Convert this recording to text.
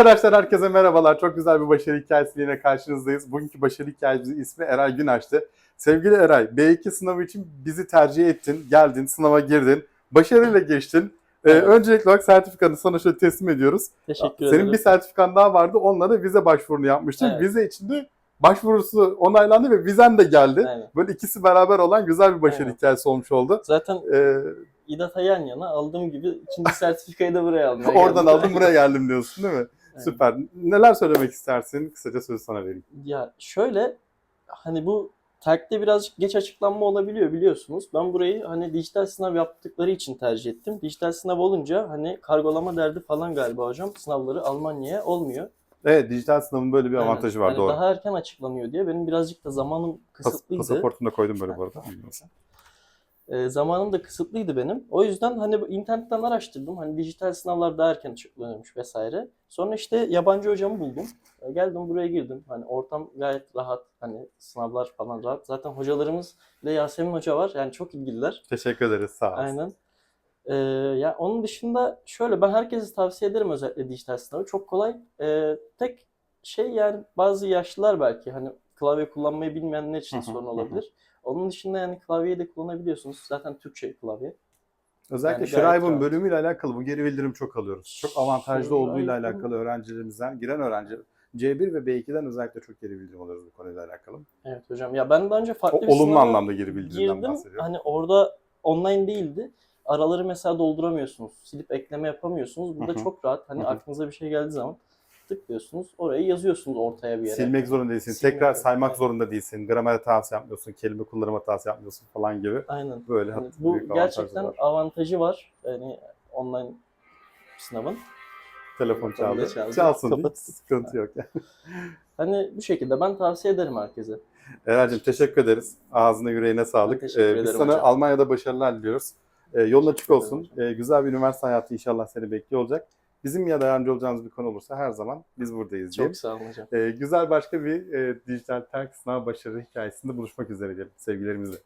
Arkadaşlar herkese merhabalar. Çok güzel bir başarı hikayesiyle yine karşınızdayız. Bugünkü başarı hikayemizin ismi Eray Günaş'tı. Sevgili Eray, B2 sınavı için bizi tercih ettin, geldin, sınava girdin, başarıyla geçtin. Ee, Evet. öncelikli olarak sertifikanı sana şöyle teslim ediyoruz. Teşekkür Senin ederim. bir sertifikan daha vardı, onunla da vize başvurunu yapmıştın. Evet. Vize için de başvurusu onaylandı ve vizen de geldi. Aynen. Böyle ikisi beraber olan güzel bir başarı Aynen. hikayesi olmuş oldu. Zaten Ee, İDAT'a yan yana aldığım gibi ikinci sertifikayı da buraya almaya oradan geldim. aldım buraya geldim diyorsun değil mi? Süper. Neler söylemek istersin? Kısaca sözü sana vereyim. Ya şöyle hani bu terkte birazcık geç açıklanma olabiliyor biliyorsunuz. Ben burayı hani dijital sınav yaptıkları için tercih ettim. Dijital sınav olunca hani kargolama derdi falan galiba hocam sınavları Almanya'ya olmuyor. Evet, dijital sınavın böyle bir Aynen. avantajı var Hani doğru. Daha erken açıklanıyor diye benim birazcık da zamanım Pas- kısıtlıydı. pasaportunu da koydum böyle bu arada. E, zamanım da kısıtlıydı benim. O yüzden hani internetten araştırdım. Hani dijital sınavlar daha erken açıklanıyormuş vesaire. Sonra işte yabancı hocamı buldum. E, geldim buraya girdim. Hani ortam gayet rahat. Hani sınavlar falan rahat. Zaten hocalarımız ve Yasemin Hoca var. Yani çok ilgililer. Teşekkür ederiz sağ olun. Aynen. E, ya onun dışında şöyle ben herkese tavsiye ederim özellikle dijital sınavı. Çok kolay. E, tek şey yani bazı yaşlılar belki hani klavye kullanmayı bilmeyenler için sorun olabilir. Onun dışında yani klavyeyi de kullanabiliyorsunuz. Zaten Türkçe klavye. Özellikle Yani rahat. bölümüyle alakalı bu geri bildirim çok alıyoruz. Çok avantajlı olduğuyla alakalı öğrencilerimizden, giren öğrenci C1 ve B2'den özellikle çok geri bildirim alıyoruz bu konuyla alakalı. Evet hocam. Ya ben daha önce O farklı bir olumlu anlamda geri bildirimden girdim. bahsediyorum. Hani orada online değildi. Araları mesela dolduramıyorsunuz. Silip ekleme yapamıyorsunuz. Burada Hı hı. çok rahat. Hani Hı hı. aklınıza bir şey geldiği zaman tıklıyorsunuz. Orayı yazıyorsunuz ortaya bir yere. Silmek zorunda değilsin, Silmek tekrar zorunda, saymak zorunda değilsin, gramer hatası yapmıyorsun, kelime kullanım hatası yapmıyorsun falan gibi. Aynen. Böyle hat- bu gerçekten var. avantajı var. Yani online sınavın. Telefon çaldı. çaldı. Çalsın Kapat. sıkıntı yok. Hani bu şekilde ben tavsiye ederim herkese. Eracığım teşekkür ederiz. Ağzına yüreğine sağlık. Ee, biz sana hocam. Almanya'da başarılar diliyoruz. Ee, yolun açık olsun. Ee, güzel bir üniversite hayatı inşallah seni bekliyor olacak. Bizim ya da yardımcı olacağımız bir konu olursa her zaman biz buradayız. Çok sağ olun hocam. Ee, güzel başka bir e, dijital terk sınav başarı hikayesinde buluşmak üzere diyelim sevgilerimizle.